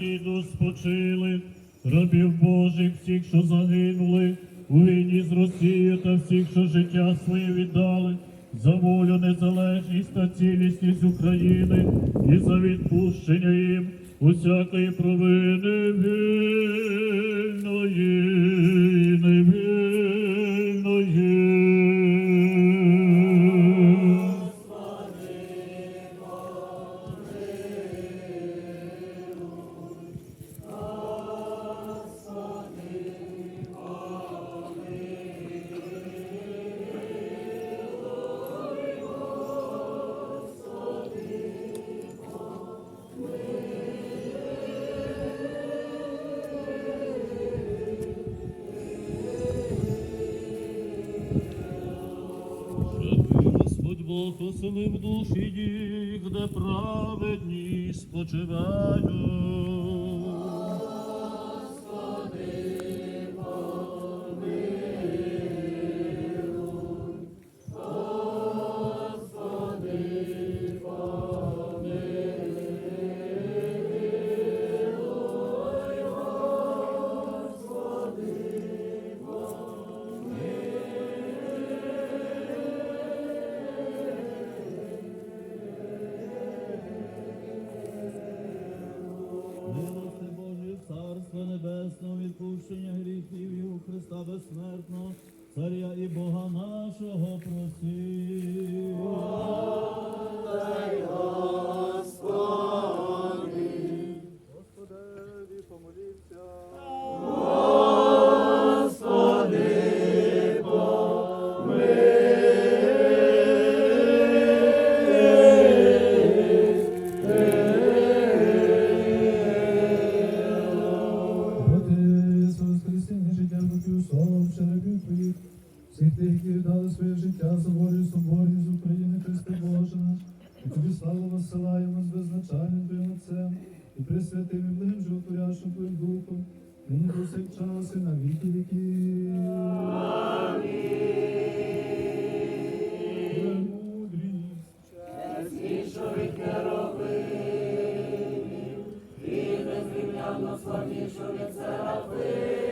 віду спочили, рабів Божих, всіх, що загинули, у війні з Росією та всіх, що життя своє віддали, за волю, незалежність та цілісність України і за відпущення їм усякої провини вільної, Бог оселив душі їх, де праведні спочивають. Життю славам черепів Твоїх, всіх тих, які віддали своє життя за волю соборні з України, Христе Боже наш, і тобі славу висилаємо з беззначальним Твоїм Отцем, і присвятим і благим животворящим Твоїм Духом, нині повсякчас і на віки віків. Премудрість. Слава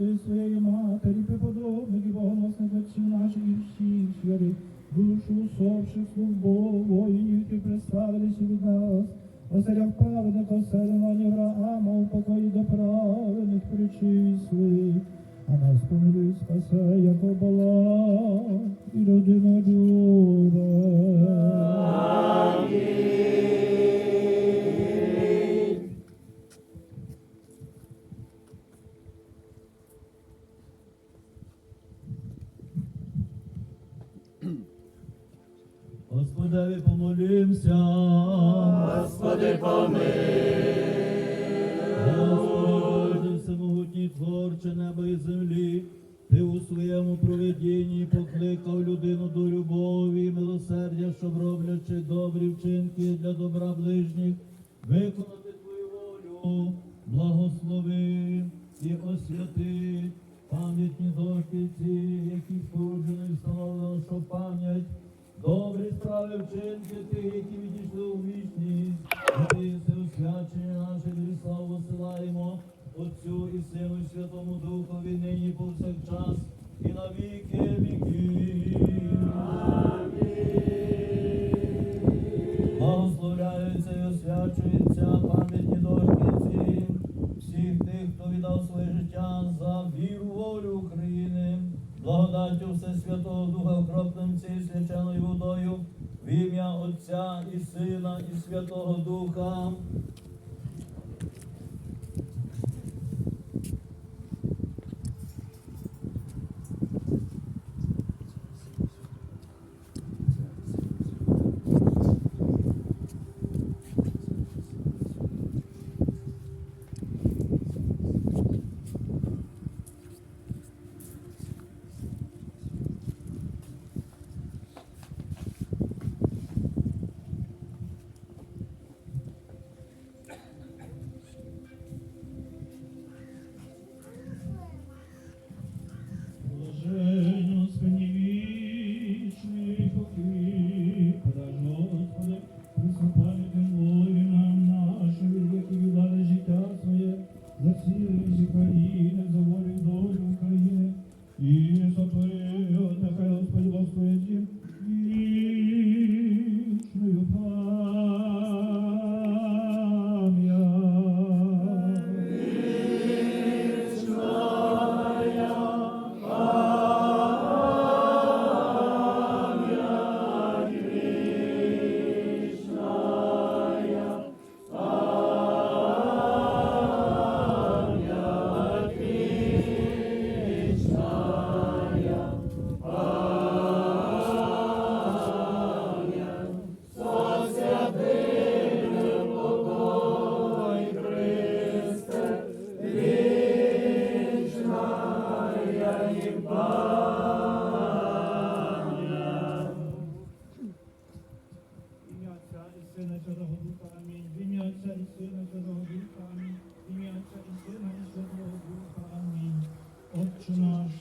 пречистої своєї матері, преподобних і богоносних отців наших і всіх святих, душу усопших слуг Богу, воїнів, які представилися від нас, оселях праведних, оселення Авраама, у покої до праведних причислих, а нас помилуй, спасе, як обала і родину люба. Господеві помолімся. Господи, помилуй. Господи, всемогутній творче неба і землі, ти у своєму провидінні покликав людину до любові і милосердя, щоб роблячи добрі вчинки для добра ближніх, виконати твою волю, благослови і освяти пам'ятні дошки ці, які споруджено і встановлено, що пам'ять Добрі справи вчинки тих, які відійшли у вічність, ти все освячення наше тобі славу посилаємо, Отцю і Сину, і Святому Духові, нині повсякчас, і на водою, в ім'я Отця і Сина, і Святого Духа. Святого Духа. Амінь. В ім'я Отця і Сина Святого Духа. Амінь. В ім'я Отця і Сина і Святого Духа. Амінь. Отче наш,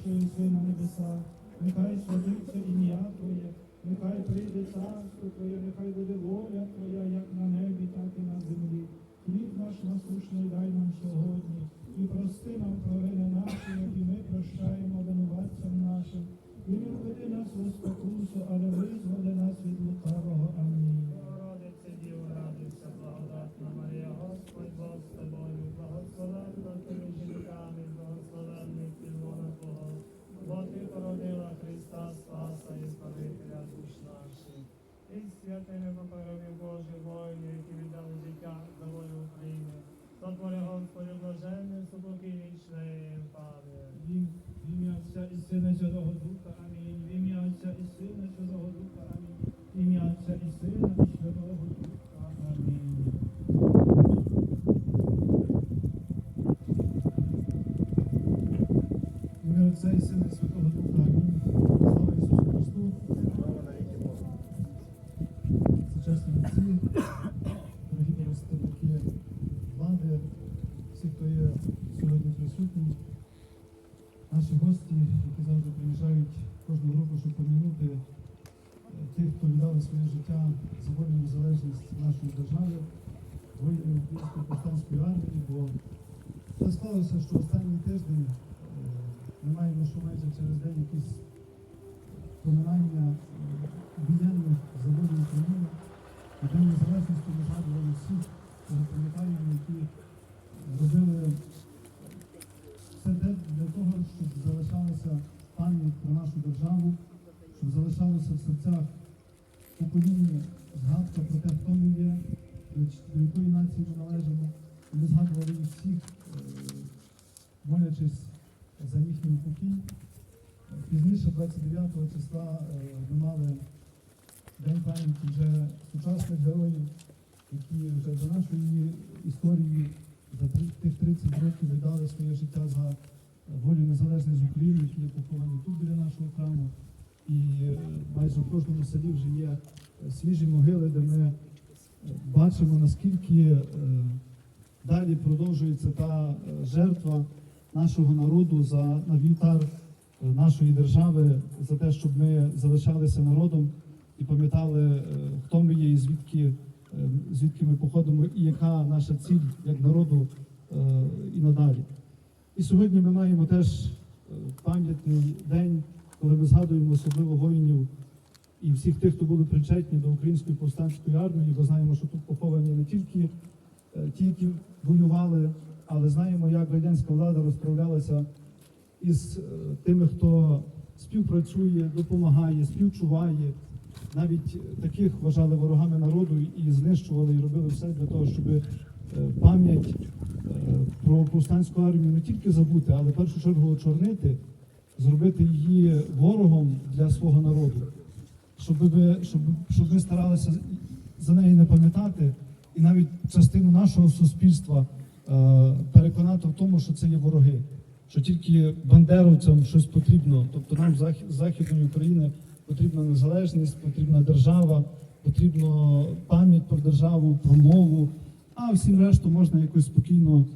що єси на небесах, нехай святиться ім'я Твоє, нехай прийде царство Твоє, нехай буде воля Твоя, як на небі, так і на землі. Хліб наш насущний дай нам сьогодні, і прости нам провини наші, як і ми прощаємо винуватцям нашим. І не введи нас у спокусу, але визволи нас від лукавого. Амінь. Христа Спаса і Збавителя душ наших. І святими покорові Божі воїни, які віддали життя за волю України, сотвори Господи блаженне, супоки вічної пам'ять. В ім'я Отця і Сина Святого Духа. Амінь. В ім'я Отця і Сина Святого Духа. Амінь. В ім'я Отця і Сина і Святого Духа. Амінь. В ім'я Отця і Сина і Святого Духа. Амінь. Слава Ісусу Христу. Сучасні отці, дорогі представники влади, всі, хто є сьогодні присутні, наші гості, які завжди приїжджають кожного року, щоб помінути е, тих, хто віддали своє життя за волю незалежність нашої держави, воїнів Української повстанської армії, бо так склалося, що останній тиждень е, ми маємо щомайже через день якісь поминання е, об'єднаних за волю України. І День незалежності ми згадували всіх, кого пам'ятаємо, які робили все те для того, щоб залишалася пам'ять про нашу державу, щоб залишалося в серцях покоління згадка про те, хто ми є, до ч- до якої нації ми належимо. І Ми згадували їх всіх, е, молячись за їхній упокій. Е, Пізніше, 29 числа, е, ми мали День пам'яті вже сучасних героїв, які вже за нашої історії за тих 30 років віддали своє життя за волю і незалежність України, які є поховані тут біля нашого храму. І е, майже в кожному селі вже є свіжі могили, де ми бачимо, наскільки далі продовжується та е, жертва нашого народу за вівтар е, нашої держави, за те, щоб ми залишалися народом і пам'ятали, е, хто ми є і звідки, звідки ми походимо, і яка наша ціль як народу і надалі. І сьогодні ми маємо теж пам'ятний день, коли ми згадуємо особливо воїнів і всіх тих, хто були причетні до української повстанської армії, бо знаємо, що тут поховані не тільки ті, які воювали, але знаємо, як радянська влада розправлялася із е, тими, хто співпрацює, допомагає, співчуває. Навіть е, таких вважали ворогами народу і знищували, і робили все для того, щоб е, пам'ять е, про повстанську армію не тільки забути, але в першу чергу очорнити, зробити її ворогом для свого народу, щоб ми, щоб, щоб ми старалися за неї не пам'ятати, і навіть частину нашого суспільства е, переконати в тому, що це є вороги, що тільки бандеровцям щось потрібно, тобто нам захід західної України потрібна незалежність, потрібна держава, потрібно пам'ять про державу, про мову, а всім решту можна якось спокійно